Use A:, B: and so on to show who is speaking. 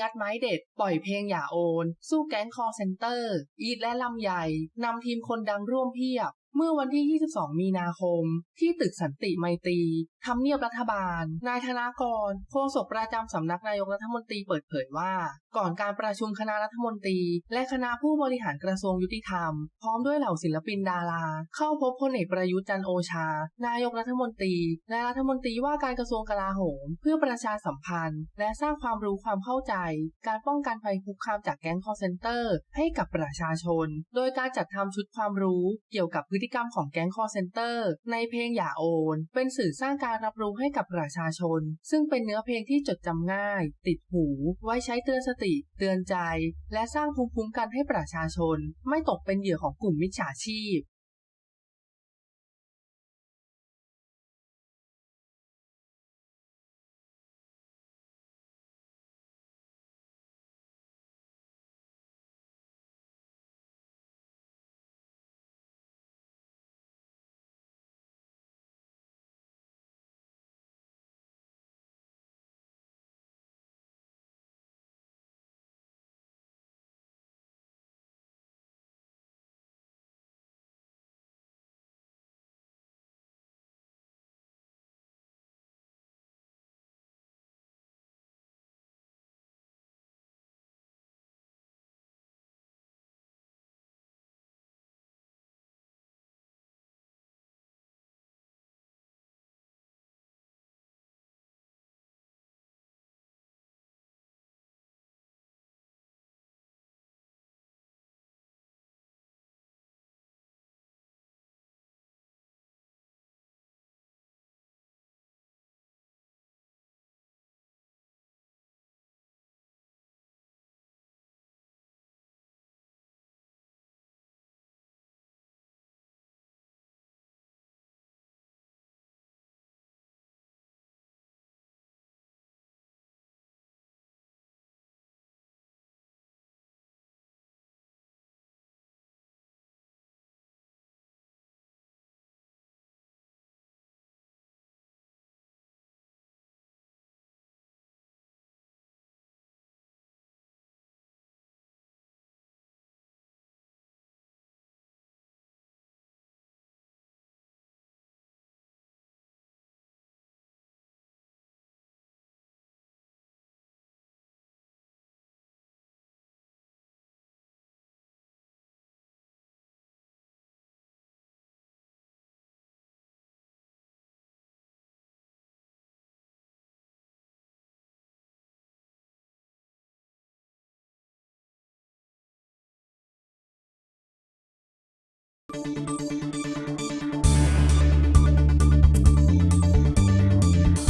A: งัดไม้เด็ด ปล่อยเพลงอย่าโอน สู้แก๊งคอเซนเตอร์ อีทและลำใหญ่นำทีมคนดังร่วมเพียบ เมื่อวันที่ 22 มีนาคม ที่ตึกสันติไมตรีทำเนียบรัฐบาล นายธนากร โฆษกประจำสำนักนายกรัฐมนตรีเปิดเผยว่า ก่อนการประชุมคณะรัฐมนตรี และคณะผู้บริหารกระทรวงยุติธรรม พร้อมด้วยเหล่าศิลปินดารา เข้าพบพลเอกประยุทธ์จันโอชา นายกรัฐมนตรี และรัฐมนตรีว่าการกระทรวงกลาโหม เพื่อประชาสัมพันธ์ และสร้างความรู้ความเข้าใจ การป้องกันภัยคุกคามจากแก๊งคอร์เซนเตอร์ ให้กับประชาชน โดยการจัดทำชุดความรู้เกี่ยวกับพฤติกรรมของแก๊งคอเซนเตอร์ ในเพลงอย่าโอน เป็นสื่อสร้างการรับรู้ให้กับประชาชน ซึ่งเป็นเนื้อเพลงที่จดจำง่าย ติดหู ไว้ใช้เตือนสติ เตือนใจ และสร้างภูมิคุ้มกันให้ประชาชน ไม่ตกเป็นเหยื่อของกลุ่มมิจฉาชีพ
B: you